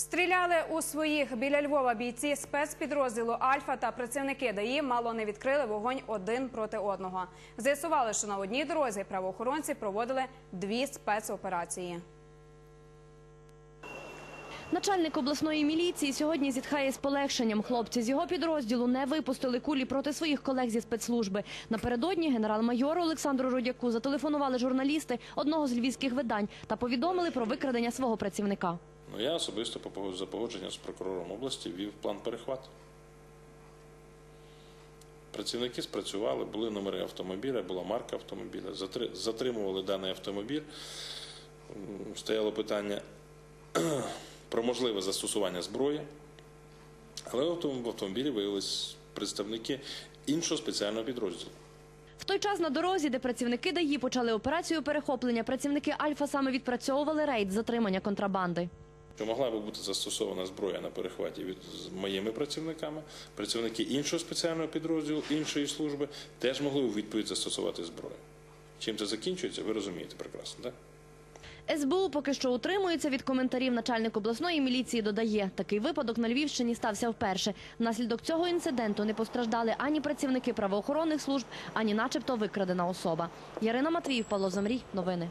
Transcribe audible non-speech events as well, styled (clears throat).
Стріляли у своїх біля Львова бійці спецпідрозділу Альфа та працівники ДАІ мало не відкрили вогонь один проти одного. З'ясували, що на одній дорозі правоохоронці проводили дві спецоперації. Начальник обласної міліції сьогодні зітхає з полегшенням. Хлопці з його підрозділу не випустили кулі проти своїх колег зі спецслужби. Напередодні генерал-майору Олександру Родяку зателефонували журналісти одного з львівських видань та повідомили про викрадення свого працівника. Ну, я особисто за погодженням з прокурором області вів план перехвату. Працівники спрацювали, були номери автомобіля, була марка автомобіля, затримували даний автомобіль. Стояло питання (clears throat) про можливе застосування зброї, але в автомобілі виявились представники іншого спеціального підрозділу. В той час на дорозі, де працівники ДАІ почали операцію перехоплення, працівники Альфа саме відпрацьовували рейд затримання контрабанди. Що могла би бути застосована зброя на перехваті від з моїми працівниками, працівники іншого спеціального підрозділу, іншої служби теж могли у відповідь застосувати зброю. Чим це закінчується, ви розумієте прекрасно, так? СБУ поки що утримується від коментарів. Начальник обласної міліції додає, такий випадок на Львівщині стався вперше. Внаслідок цього інциденту не постраждали ані працівники правоохоронних служб, ані начебто викрадена особа. Ярина Матвіїв, Павло Замрій. Новини.